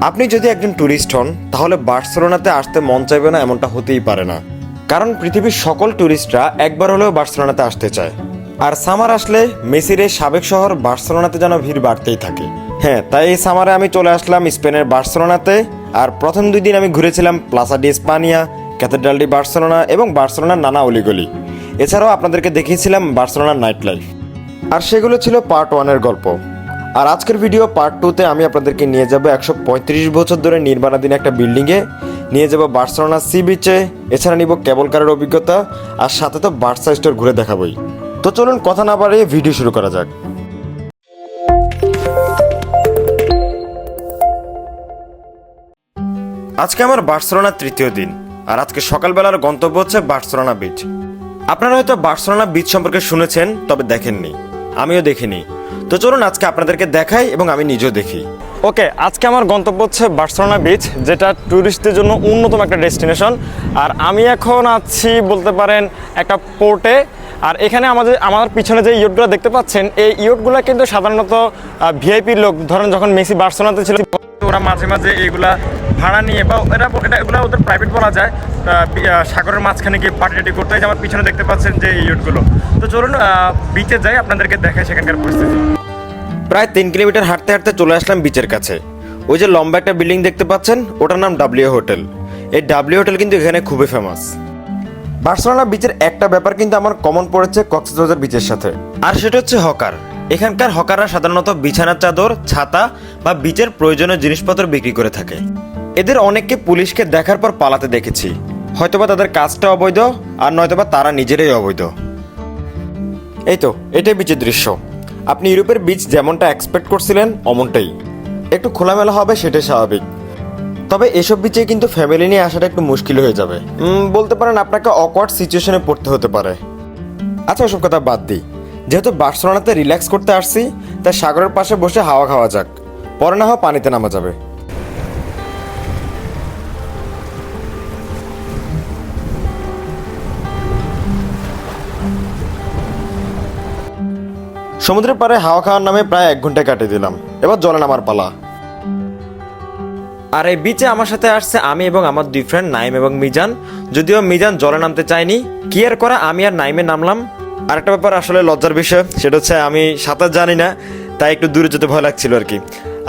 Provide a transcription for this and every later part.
আপনি যদি একজন ট্যুরিস্ট হন, তাহলে বার্সেলোনাতে আসতে মন চাইবে না এমনটা হতেই পারে না। কারণ পৃথিবীর সকল ট্যুরিস্টরা একবার হলেও বার্সেলোনাতে আসতে চায়। আর সামার আসলে মেসির এই সাবেক শহর বার্সেলোনাতে যেন ভিড় বাড়তেই থাকে। হ্যাঁ তাই এই সামারে আমি চলে আসলাম স্পেনের বার্সেলোনাতে। আর প্রথম দুই দিন আমি ঘুরেছিলাম plaza de Espanya, cathedral de Barcelona এবং বার্সেলোনার নানা অলিগলি। এছাড়াও আপনাদেরকে দেখিয়েছিলাম বার্সেলোনার নাইট লাইফ। আর সেগুলো ছিল পার্ট ওয়ানের গল্প। আর আজকের ভিডিও পার্ট টুতে আমি আপনাদেরকে নিয়ে যাব একশো পঁয়ত্রিশ বছর ধরে নির্মাণাধীন একটা বিল্ডিংয়ে নিয়ে যাব বার্সেলোনা সি বিচে এছাড়া নিব কেবল কারের অভিজ্ঞতা। আর সাথে তো বার্সা স্টোর ঘুরে দেখাবই। তো চলুন কথা না বাড়িয়ে ভিডিও শুরু করা যাক। আজকে আমার বার্সেলোনার তৃতীয় দিন। আর আজকে সকালবেলার গন্তব্য হচ্ছে বার্সেলোনা বিচ আপনারা হয়তো বার্সেলোনা বিচ সম্পর্কে শুনেছেন, তবে দেখেননি। আমিও দেখিনি। তো চলুন আজকে আপনাদেরকে দেখাই এবং আমি নিজেও দেখি। ওকে, আজকে আমার গন্তব্য হচ্ছে বার্সেলোনা বিচ যেটা ট্যুরিস্টদের জন্য অন্যতম একটা ডেস্টিনেশন আর আমি এখন আছি বলতে পারেন একটা পোর্টে আর এখানে আমাদের, আমার পিছনে যে ইয়টগুলো দেখতে পাচ্ছেন, এই ইয়টগুলো কিন্তু সাধারণত ভিআইপি লোক, ধরেন যখন মেসি বার্সেলোনাতে ছিল, ওরা মাঝে মাঝে এগুলা ভাড়া নিয়ে বা এরা এটা, এগুলো ওদের প্রাইভেট বলা যায়। সাগরের মাঝখানে গিয়ে পার্টি করতে হয়। আমার পিছনে দেখতে পাচ্ছেন যে ইয়টগুলো তো চলুন বিচে যাই, আপনাদেরকে দেখাই সেখানকার পরিস্থিতি। প্রায় তিন কিলোমিটার হাঁটতে হাঁটতে চলে আসলাম বিচের কাছে। ওই যে লম্বা একটা বিল্ডিং দেখতে পাচ্ছেন, ওটার নাম ডাব্লিউ হোটেল এই ডাব্লিউ হোটেল কিন্তু এখানে খুবই ফেমাস বার্সেলোনা বিচের একটা ব্যাপার কিন্তু আমার কমন পড়েছে কক্সবাজার বিচের সাথে। আর সেটা হচ্ছে হকার। এখানকার হকাররা সাধারণত বিছানার চাদর, ছাতা বা বিচের প্রয়োজনীয় জিনিসপত্র বিক্রি করে থাকে। এদের অনেককে পুলিশকে দেখার পর পালাতে দেখেছি। হয়তোবা তাদের কাজটা অবৈধ, আর নয়তোবা তারা নিজেরাই অবৈধ। এই তো, এটাই বিচের দৃশ্য। আপনি ইউরোপের বীজ যেমনটা এক্সপেক্ট করছিলেন, অমনটাই। একটু খোলামেলা হবে, সেটাই স্বাভাবিক। তবে এসব বিচে কিন্তু ফ্যামিলি নিয়ে আসাটা একটু মুশকিল হয়ে যাবে। বলতে পারেন আপনাকে অকওয়ার্ড সিচুয়েশনে পড়তে হতে পারে। আচ্ছা ওসব কথা বাদ দিই। যেহেতু বার্সেলোনাতে রিল্যাক্স করতে আসছি, তাই সাগরের পাশে বসে হাওয়া খাওয়া যাক। পরে না হওয়া পানিতে নামা যাবে। সমুদ্রের পাড়ে হাওয়া খাওয়ার নামে প্রায় এক ঘণ্টা কাটিয়ে দিলাম। এবার জলে নামার পালা। আর এই বিচে আমার সাথে আসছে আমি এবং আমার দুই ফ্রেন্ড নাইম এবং মিজান। যদিও মিজান জলে নামতে চায়নি, কি আর করা, আমি আর নাইমে নামলাম। আরেকটা ব্যাপার আসলে লজ্জার বিষয়, সেটা হচ্ছে আমি সাঁতার জানি না, তাই একটু দূরে যেতে ভয় লাগছিল আর কি।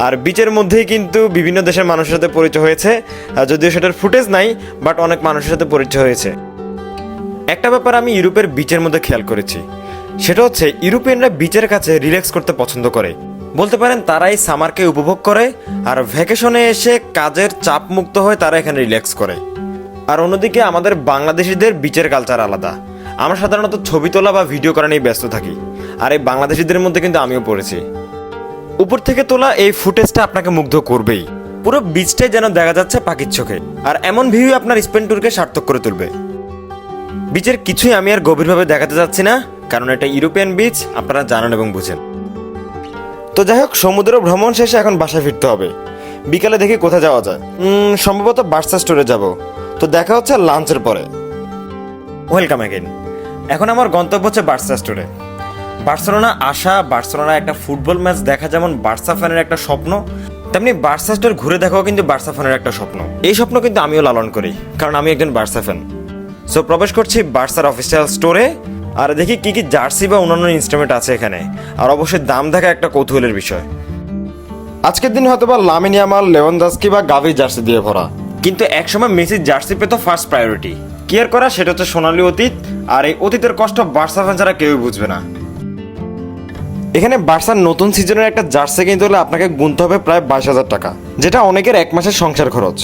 আর বিচের মধ্যেই কিন্তু বিভিন্ন দেশের মানুষের সাথে পরিচয় হয়েছে যদিও সেটার ফুটেজ নাই বাট অনেক মানুষের সাথে পরিচয় হয়েছে। একটা ব্যাপার আমি ইউরোপের বিচের মধ্যে খেয়াল করেছি সেটা হচ্ছে ইউরোপিয়ানরা বিচের কাছে রিল্যাক্স করতে পছন্দ করে। বলতে পারেন তারা এই সামারকে উপভোগ করে, আর ভ্যাকেশনে এসে কাজের চাপ মুক্ত হয়ে তারা এখানে রিল্যাক্স করে। আর অন্যদিকে আমাদের বাংলাদেশিদের বিচের কালচার আলাদা। আমরা সাধারণত ছবি তোলা বা ভিডিও করা নিয়ে ব্যস্ত থাকি, আর এই বাংলাদেশিদের মধ্যে কিন্তু আমিও পড়েছি। উপর থেকে তোলা এই ফুটেজটা আপনাকে মুগ্ধ করবেই। পুরো বিচটাই যেন দেখা যাচ্ছে পাখির চোখে, আর এমন ভিউ আপনার স্পেন ট্যুরকে সার্থক করে তুলবে। বিচের কিছুই আমি আর গভীরভাবে দেখাতে যাচ্ছি না। কারণ এটা ইউরোপিয়ান বিচ, আপনারা জানেন এবং বুঝেন। তো যাই হোক, সমুদ্র ভ্রমণ শেষে এখন বাসায় ফিরতে হবে। বিকালে দেখি কোথায় যাওয়া যায়। সম্ভবত বার্সা স্টোরে যাব। তো দেখা হচ্ছে লাঞ্চের পরে। ওয়েলকাম অ্যাগেন এখন আমার গন্তব্য হচ্ছে বার্সা স্টোরে। বার্সেলোনা আসা বার্সেলোনা একটা ফুটবল ম্যাচ দেখা যেমন বার্সা ফ্যানের একটা স্বপ্ন, তেমনি বার্সা স্টোর ঘুরে দেখাও কিন্তু বার্সা ফ্যানের একটা স্বপ্ন। এই স্বপ্ন কিন্তু আমিও লালন করি, কারণ আমি একজন বার্সা ফ্যান। সো প্রবেশ করছি বার্সার অফিসিয়াল স্টোরে আর দেখি কি কি জার্সি বা অন্যান্য ইনস্ট্রুমেন্ট আছে এখানে। আর অবশ্যই দাম দেখা একটা কৌতূহলের বিষয়। আজকের দিন হয়তো বা লামিনিয়ামাল লেওয়ানদাস্কি বা গাভি জার্সি দিয়ে ভরা। কিন্তু একসময় মেসির জার্সি পেতো ফার্স্ট প্রায়োরিটি কেয়ার করা সেটা হচ্ছে সোনালী অতীত আর এই অতীতের কষ্ট বার্সা ফ্যান ছাড়া কেউই বুঝবে না। এখানে বার্সার নতুন সিজনের একটা জার্সি কিনতে হলে আপনাকে গুনতে হবে প্রায় বাইশ হাজার টাকা যেটা অনেকের এক মাসের সংসার খরচ।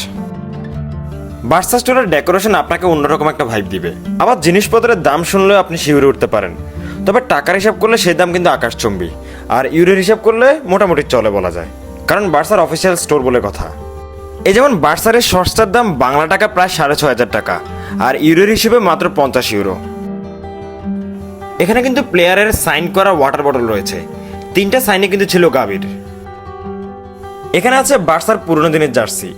বার্সা স্টোরের ডেকোরেশন আপনাকে অন্যরকম একটা ভাইব দিবে। আবার জিনিসপত্রের দাম শুনলেও আপনি শিউরে উঠতে পারেন। তবে টাকার হিসাব করলে সেই দাম কিন্তু আকাশচম্বী। আর ইউরোর হিসাব করলে মোটামুটি চলে বলা যায়। কারণ বার্সার অফিসিয়াল স্টোর বলে কথা। এই যেমন বার্সারের সস্তার দাম বাংলা টাকা প্রায় সাড়ে ছয় হাজার টাকা, আর ইউরোর হিসেবে মাত্র পঞ্চাশ ইউরো। এখানে কিন্তু প্লেয়ারের সাইন করা ওয়াটার বটল রয়েছে। তিনটা সাইনে কিন্তু ছিল গাভীর। এখানে আছে বার্সার পুরনো দিনের জার্সি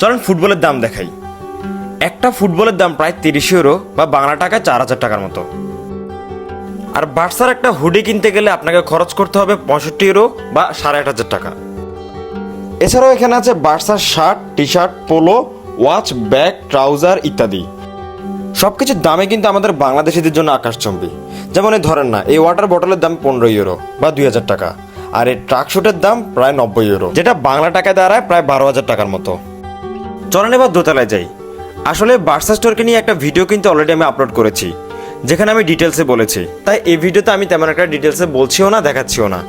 চলেন ফুটবলের দাম দেখাই। একটা ফুটবলের দাম প্রায় তিরিশ ইউরো বা বাংলা টাকায় চার হাজার টাকার মতো। আর বার্সার একটা হুডি কিনতে গেলে আপনাকে খরচ করতে হবে পঁয়ষট্টি ইউরো বা সাড়ে আট হাজার টাকা। এছাড়াও এখানে আছে বার্সার shirt T shirt polo, watch, bag, trouser ইত্যাদি। সব কিছুর দামে কিন্তু আমাদের বাংলাদেশিদের জন্য আকাশচম্বী। যেমন এই ধরেন না, এই ওয়াটার বটলের দাম পনেরো ইউরো বা দুই হাজার টাকা। আর এই ট্রাক শুটের দাম প্রায় নব্বই ইউরো, যেটা বাংলা টাকায় দাঁড়ায় প্রায় বারো হাজার টাকার মতো। চলেন এবার দোতলায় যাই। আসলে বার্সা স্টোরকে নিয়ে একটা ভিডিও কিন্তু অলরেডি আমি আপলোড করেছি, যেখানে আমি ডিটেলসে বলেছি। তাই এই ভিডিওতে আমি তেমন একটা ডিটেলসে বলছিও না, দেখাচ্ছিও না।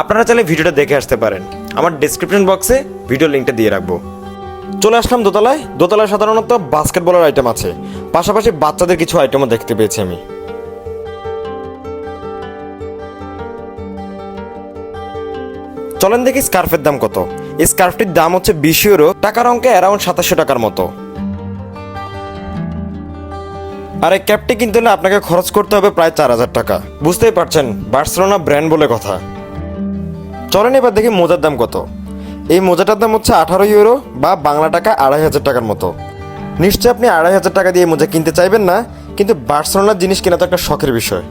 আপনারা চাইলে ভিডিওটা দেখে আসতে পারেন। আমার ডিসক্রিপশন বক্সে ভিডিও লিঙ্কটা দিয়ে রাখব। চলে আসলাম দোতলায়। দোতলায় সাধারণত বাস্কেটবলের আইটেম আছে। পাশাপাশি বাচ্চাদের কিছু আইটেমও দেখতে পেয়েছি আমি। চলেন দেখি স্কার্ফের দাম কত। স্কার্ফটির দাম হচ্ছে বিশ ইউরো, টাকার অঙ্কে অ্যারাউন্ড সাতাশশো টাকার মতো। আর এই ক্যাপটি কিনতে হলে আপনাকে খরচ করতে হবে প্রায় চার হাজার টাকা। বুঝতেই পারছেন, বার্সেলোনা ব্র্যান্ড বলে কথা। চলেন এবার দেখি মোজার দাম কত। এই মোজাটার দাম হচ্ছে আঠারো ইউরো বা বাংলা টাকা আড়াই হাজার টাকার মতো। নিশ্চয়ই আপনি আড়াই হাজার টাকা দিয়ে মোজা কিনতে চাইবেন না, কিন্তু বার্সেলোনার জিনিস কেনা তো একটা শখের বিষয়।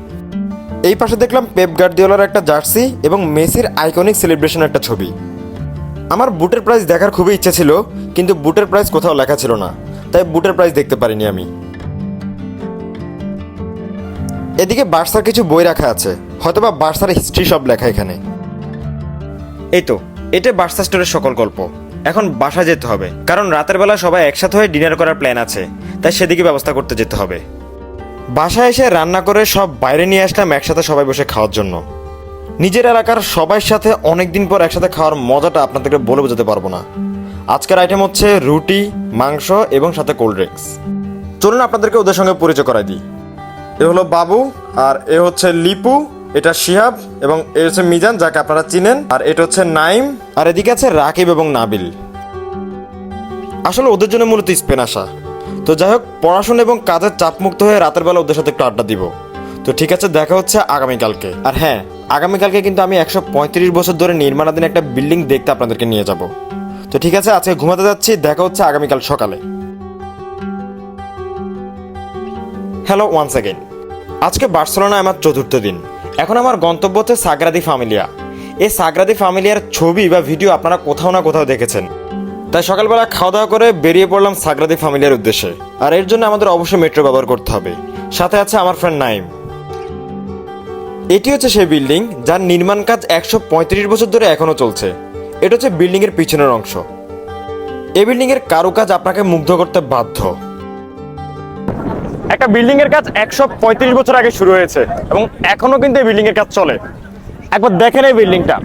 এই পাশে দেখলাম পেপ গার্দিওলার একটা জার্সি এবং মেসির আইকনিক সেলিব্রেশন একটা ছবি। আমার বুটের প্রাইস দেখার খুবই ইচ্ছে ছিল, কিন্তু বুটের প্রাইস কোথাও লেখা ছিল না, তাই বুটের প্রাইস দেখতে পারিনি আমি। এদিকে বার্সার কিছু বই রাখা আছে, হয়তোবা বার্সার হিস্ট্রি সব লেখা এখানে। এই তো, এটা বার্সা স্টোরের সকল গল্প। এখন বাসা যেতে হবে, কারণ রাতের বেলা সবাই একসাথে হয়ে ডিনার করার প্ল্যান আছে, তাই সেদিকে ব্যবস্থা করতে যেতে হবে। বাসায় এসে রান্না করে সব বাইরে নিয়ে আসলাম একসাথে সবাই বসে খাওয়ার জন্য। নিজের এলাকার সবার সাথে অনেক দিন পর একসাথে খাওয়ার মজাটা আপনাদেরকে বলে বোঝাতে পারব না। আজকের আইটেম হচ্ছে রুটি, মাংস এবং সাথে কোল্ড ড্রিঙ্কস চলুন আপনাদেরকে ওদের সঙ্গে পরিচয় করাই দিই। এ হলো বাবু, আর এ হচ্ছে লিপু, এটা শিহাব এবং এ হচ্ছে মিজান, যাকে আপনারা চিনেন। আর এটা হচ্ছে নাইম, আর এদিকে আছে রাকিব এবং নাবিল। আসলে ওদের জন্য মূলত স্পেন আসা। তো যাই হোক, পড়াশোনা এবং কাজের চাপমুক্ত হয়ে রাতের বেলা ওদের সাথে একটু আড্ডা দিব। তো ঠিক আছে, দেখা হচ্ছে আগামীকালকে। আর হ্যাঁ আগামীকালকে কিন্তু আমি একশো পঁয়ত্রিশ বছর ধরে নির্মাণাধীন একটা বিল্ডিং দেখতে আপনাদেরকে নিয়ে যাব। তো ঠিক আছে, আজকে ঘুমাতে যাচ্ছি, দেখা হচ্ছে আগামীকাল সকালে। হ্যালো ওয়ান্স অ্যাগেন আজকে বার্সেলোনা আমার চতুর্থ দিন। এখন আমার গন্তব্য হচ্ছে সাগরাদি ফামিলিয়া এই সাগরাদি ফামিলিয়ার ছবি বা ভিডিও আপনারা কোথাও না কোথাও দেখেছেন। তাই সকালবেলা খাওয়া দাওয়া করে বেরিয়ে পড়লাম সাগরাদি ফামিলিয়ার উদ্দেশ্যে। আর এর জন্য আমাদের অবশ্যই মেট্রো ব্যবহার করতে হবে। সাথে আছে আমার ফ্রেন্ড নাইম। এটি হচ্ছে সেই বিল্ডিং যার নির্মাণ কাজ একশো পঁয়ত্রিশ বছর ধরে এখনও চলছে। এটা হচ্ছে বিল্ডিং এর পিছনের অংশ। এই বিল্ডিং এর কারুকাজ আপনাকে মুগ্ধ করতে বাধ্য। একটা বিল্ডিং এর কাজ একশো পঁয়ত্রিশ বছর আগে শুরু হয়েছে এবং এখনও কিন্তু এই বিল্ডিং এর কাজ চলে। একবার দেখেন এই বিল্ডিংটা।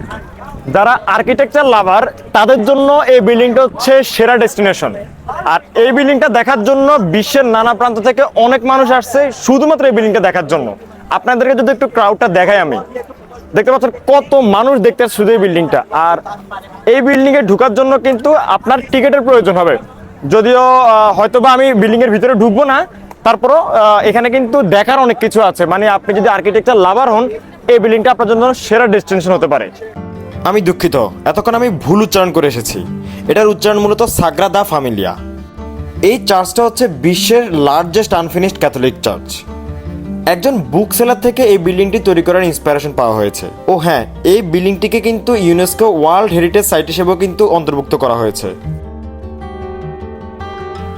যারা আর্কিটেকচার লাভার তাদের জন্য এই বিল্ডিংটা হচ্ছে সেরা ডেস্টিনেশন আর এই বিল্ডিংটা দেখার জন্য বিশ্বের নানা প্রান্ত থেকে অনেক মানুষ আসছে শুধুমাত্র এই বিল্ডিংটা দেখার জন্য। আপনাদেরকে যদি একটু ক্রাউডটা দেখাই আমি। দেখতে পাচ্ছেন কত মানুষ দেখতে শুধু এই বিল্ডিংটা আর এই বিল্ডিং এ ঢুকার জন্য কিন্তু আপনার টিকিটের প্রয়োজন হবে। যদিও হয়তোবা আমি বিল্ডিং এর ভিতরে ঢুকবো না, তারপরও এখানে কিন্তু দেখার অনেক কিছু আছে। মানে আপনি যদি আর্কিটেকচার লাভার হন, এই বিল্ডিংটা আপনার জন্য সেরা ডেস্টিনেশন হতে পারে। আমি দুঃখিত। এতক্ষণ আমি ভুল উচ্চারণ করে এসেছি। এটার উচ্চারণ মূলত সাগ্রাদা ফামিলিয়া এই চার্চটা হচ্ছে বিশ্বের লার্জেস্ট আনফিনিশড ক্যাথলিক চার্চ একজন বুক সেলার থেকে এই বিল্ডিংটি তৈরি করার ইন্সপিরেশন পাওয়া হয়েছে। ও হ্যাঁ এই বিল্ডিংটিকে কিন্তু ইউনেস্কো ওয়ার্ল্ড হেরিটেজ সাইট হিসেবেও কিন্তু অন্তর্ভুক্ত করা হয়েছে।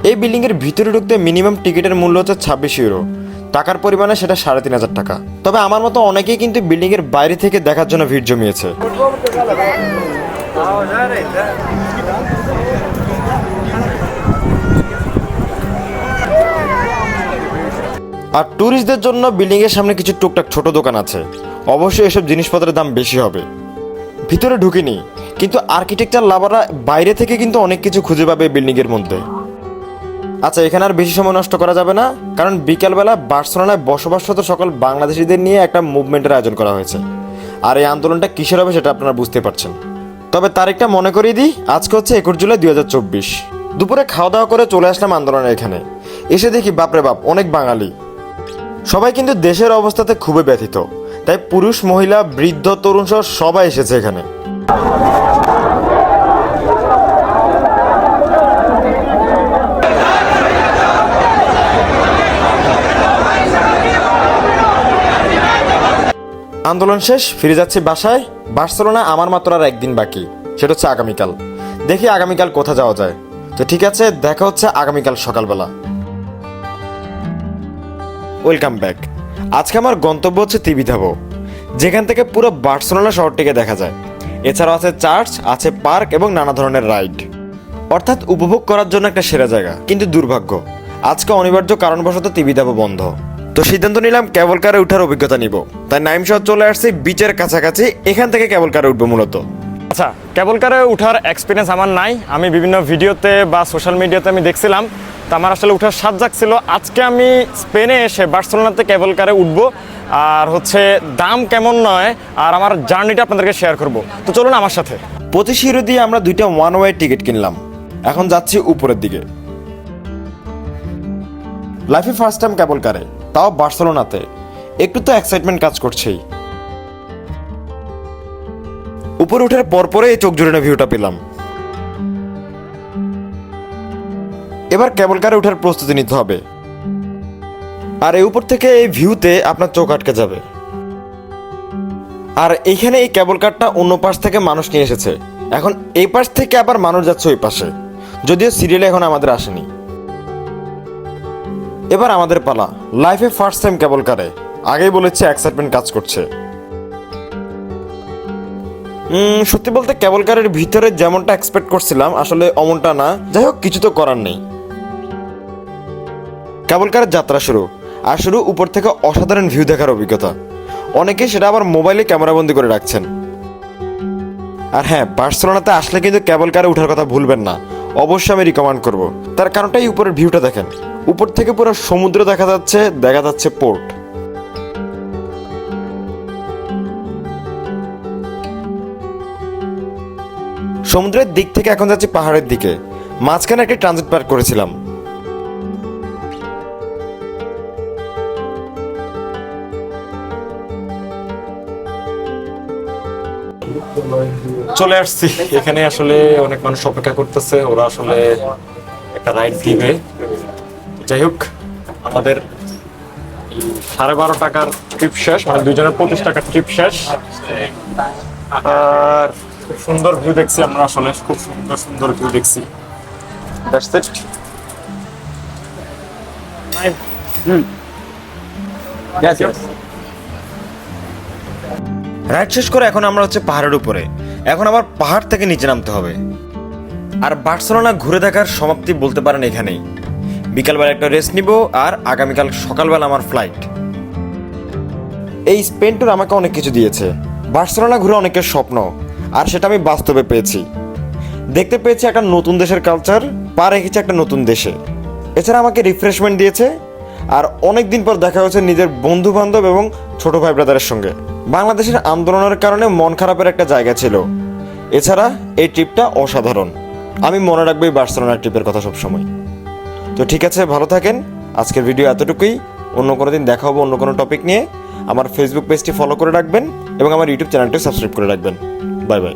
এই বিল্ডিং এর ভিতরে ঢুকতে মিনিমাম টিকিটের মূল্য হচ্ছে ছাব্বিশ ইউরো টাকার পরিমাণে সেটা সাড়ে তিন হাজার টাকা। তবে আমার মতো অনেকেই কিন্তু বিল্ডিং এর বাইরে থেকে দেখার জন্য ভিড় জমিয়েছে। আর ট্যুরিস্টদের জন্য বিল্ডিং এর সামনে কিছু টুকটাক ছোট দোকান আছে। অবশ্যই এসব জিনিসপত্রের দাম বেশি হবে। ভিতরে ঢুকিনি, কিন্তু আর্কিটেকচার লাভাররা বাইরে থেকে কিন্তু অনেক কিছু খুঁজে পাবে বিল্ডিং এর মধ্যে। আচ্ছা এখানে আর বেশি সময় নষ্ট করা যাবে না, কারণ বিকালবেলা বার্সেলোনায় বসবাসরত সকল বাংলাদেশিদের নিয়ে একটা মুভমেন্টের আয়োজন করা হয়েছে। আর এই আন্দোলনটা কিসের হবে সেটা আপনারা বুঝতে পারছেন। তবে তারিখটা মনে করিয়ে দিই, আজকে হচ্ছে একুশ জুলাই দুই হাজার চব্বিশ। দুপুরে খাওয়া দাওয়া করে চলে আসলাম আন্দোলনের এখানে। এসে দেখি, বাপরে বাপ, অনেক বাঙালি। সবাই কিন্তু দেশের অবস্থাতে খুবই ব্যথিত। তাই পুরুষ, মহিলা, বৃদ্ধ, তরুণ সহ সবাই এসেছে এখানে। আন্দোলন শেষ, ফিরে যাচ্ছি বাসায়। বার্সেলোনা আমার মাত্র আর একদিন বাকি, সেটা হচ্ছে আগামীকাল। দেখি আগামীকাল কোথা যাওয়া যায়। তো ঠিক আছে, দেখা হচ্ছে আগামীকাল সকালবেলা। Welcome back. আজকে আমার গন্তব্য হচ্ছে তিবিধাবো যেখান থেকে পুরো বার্সেলোনা শহরটিকে দেখা যায়। এছাড়াও আছে চার্চ, আছে পার্ক এবং নানা ধরনের রাইড। অর্থাৎ উপভোগ করার জন্য একটা সেরা জায়গা, কিন্তু দুর্ভাগ্য, আজকে অনিবার্য কারণবশত তিবিধাবো বন্ধ। তো সিদ্ধান্ত নিলাম কেবল কারে উঠার অভিজ্ঞতা নিব। তাই নাইম শহর চলে আসছি বিচের কাছাকাছি, এখান থেকে কেবল কারে উঠবো মূলত। আচ্ছা কেবল কারে উঠার এক্সপিরিয়েন্স আমার নাই। আমি বিভিন্ন ভিডিওতে বা সোশ্যাল মিডিয়াতে আমি দেখছিলাম। তো আমার আসলে উঠার সাত স্বাদ জাগছিল। আজকে আমি স্পেনে এসে বার্সেলোনাতে কেবল কারে উঠবো। আর হচ্ছে দাম কেমন নয়, আর আমার জার্নিটা আপনাদেরকে শেয়ার করব। তো চলুন আমার সাথে। পঁচিশ দিয়ে আমরা দুইটা ওয়ান ওয়ে টিকিট কিনলাম। এখন যাচ্ছি উপরের দিকে। লাইফে ফার্স্ট টাইম কেবল কারে, তাও বার্সেলোনাতে। একটু তো এক্সাইটমেন্ট কাজ করছেই। উপরে ওঠার পরপরে এই চোখ জুড়ে ভিউটা পেলাম। এবার কেবল কারে ওঠার প্রস্তুতি নিতে হবে। আর এই উপর থেকে এই ভিউতে আপনার চোখ আটকে যাবে। আর এইখানে এই কেবল কারটা অন্য পাশ থেকে মানুষ নিয়ে এসেছে। এখন এই পাশ থেকে আবার মানুষ যাচ্ছে ওই পাশে। যদিও সিরিয়ালে এখন আমাদের আসেনি। এবার আমাদের পালা। লাইফে ফার্স্ট টাইম কেবল কারে। আগেই বলেছে এক্সাইটমেন্ট কাজ করছে। সত্যি বলতে কেবল কারের ভিতরে যেমনটা এক্সপেক্ট করছিলাম, আসলে অমনটা না। যাই হোক, কিছু তো করার নেই। কেবল কারের যাত্রা শুরু, আর শুরু উপর থেকে অসাধারণ ভিউ দেখার অভিজ্ঞতা। অনেকে সেটা আবার মোবাইলে ক্যামেরাবন্দি করে রাখছেন। আর হ্যাঁ বার্সেলোনাতে আসলে কিন্তু কেবল কারে ওঠার কথা ভুলবেন না। অবশ্যই আমি রিকমেন্ড করব। তার কারণটাই উপরের ভিউটা দেখেন। উপর থেকে পুরো সমুদ্র দেখা যাচ্ছে দেখা যাচ্ছে পোর্ট সমুদ্রের দিক থেকে এখন যাচ্ছি পাহাড়ের দিকে। মাঝখানে একটি ট্রানজিট পার্ক করেছিলাম। চলে আসছি। এখানে আসলে অনেক মানুষ অপেক্ষা করতেছে ওরা আসলে একটা রাইড দিবে। যাই হোক আমাদের সাড়ে বারো টাকার ট্রিপ শেষ মানে দুজনের পঁচিশ টাকার ট্রিপ শেষ। আর খুব সুন্দর ভিউ দেখছি আমরা আসলে খুব সুন্দর সুন্দর ভিউ দেখছি। It. Yes, yes. রাইড শেষ করে এখন আমরা হচ্ছে পাহাড়ের উপরে। এখন আবার পাহাড় থেকে নিচে নামতে হবে। আর বার্সেলোনা ঘুরে দেখার সমাপ্তি বলতে পারেন এখানেই। বিকালবেলা একটা রেস্ট নিব আর আগামীকাল সকালবেলা আমার ফ্লাইট এই স্পেন ট্যুর আমাকে অনেক কিছু দিয়েছে। বার্সেলোনা ঘুরে অনেকের স্বপ্ন, আর সেটা আমি বাস্তবে পেয়েছি। দেখতে পেয়েছি একটা নতুন দেশের কালচার পা রেখেছে একটা নতুন দেশে। এছাড়া আমাকে রিফ্রেশমেন্ট দিয়েছে, আর অনেক দিন পর দেখা হয়েছে নিজের বন্ধু বান্ধব এবং ছোট ভাই ব্রাদারের সঙ্গে। বাংলাদেশের আন্দোলনের কারণে মন খারাপের একটা জায়গা ছিল। এছাড়া এই ট্রিপটা অসাধারণ। আমি মনে রাখব এই বার্সেলোনার ট্রিপের কথা সবসময়। তো ঠিক আছে, ভালো থাকেন। আজকের ভিডিও এতটুকুই। অন্য কোনো দিন দেখা হব অন্য কোনো টপিক নিয়ে। আমার ফেসবুক পেজটি ফলো করে রাখবেন এবং আমার ইউটিউব চ্যানেলটি সাবস্ক্রাইব করে রাখবেন। Bye bye